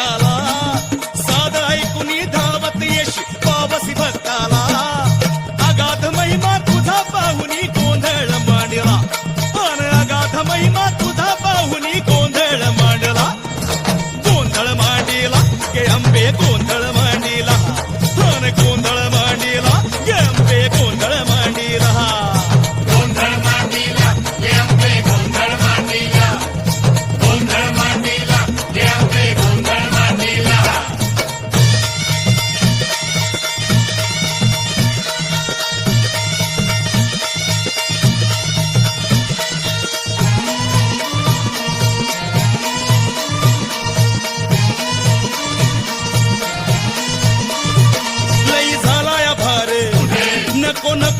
Salam.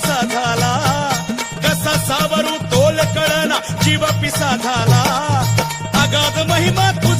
पिसा झाला. कसा सावरू तोल कळना जीव पिसा झाला. अगाध महिमा तुझा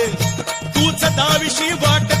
దావిషి వాట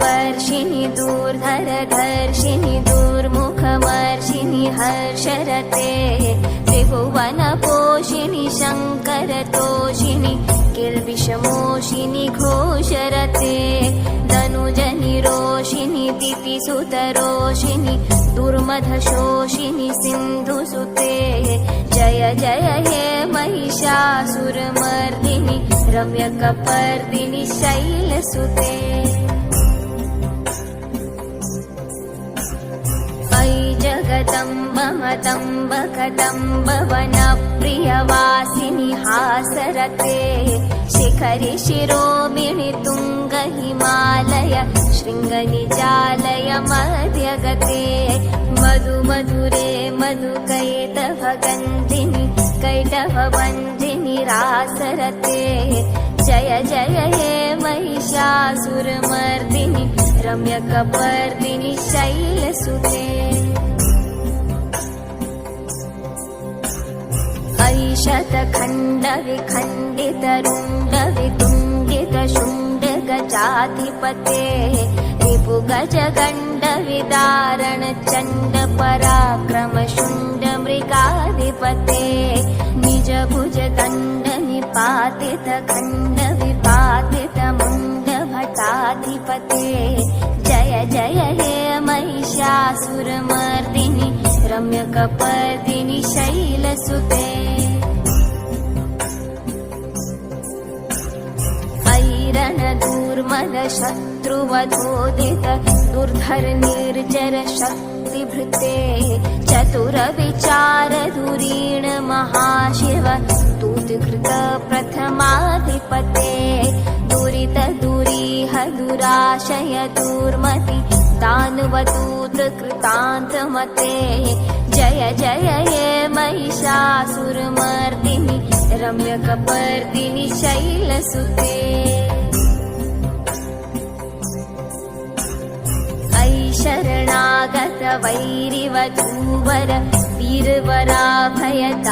शोषिणि दूर्धरधर्षिणि दुर्मुखमर्षिणि हर्षरते त्रिभुवनपोषिणि शङ्करतोषिणि किल्बिषमोषिनि घोषरते धनुजनिरोषिणि दितिसुतरोषिणि दुर्मधशोषिनि सिन्धुसुते जय जय हे महिषासुरमर्दिनि रम्यकपर्दिनि शैलसुते मतम्ब कदम्ब वनप्रियवासिनि हासरते शिखरि शिरोमिणि तुङ्ग हिमालय शृङ्गनिजालय मध्यगते। मधु मधुरे मधुकैटभ गन्धिनि कैटभवन्दिनि रासरते जय जय हे महिषासुरमर्दिनि रम्यकपर्दिनि शैलसुते ऐशतखण्डविखण्डितरुण्डवितुण्डितशुण्डगजाधिपते रिपुगजगण्डविदारण चण्ड पराक्रम शुण्ड मृगाधिपते निज भुज दण्ड निपातित खण्ड विपातित मुण्ड भटाधिपते जय जय हे महिषासुरमर्दिनि रम्यकपर्दिनि शैलसुते ऐरणदूर्मद शत्रुवधोदित दुर्धर निर्जर शक्तिभृते चतुरविचार धुरीण महाशिव स्तुतिकृत प्रथमाधिपते। दुरित दुरीह दुराशय दुर्मति दानवदूत कृतान्तमते जय जय हे महिषासुरमर्दिनि रम्यकपर्दिनि शैलसुते शरणागत वैरिवधूवर वीरवराभयता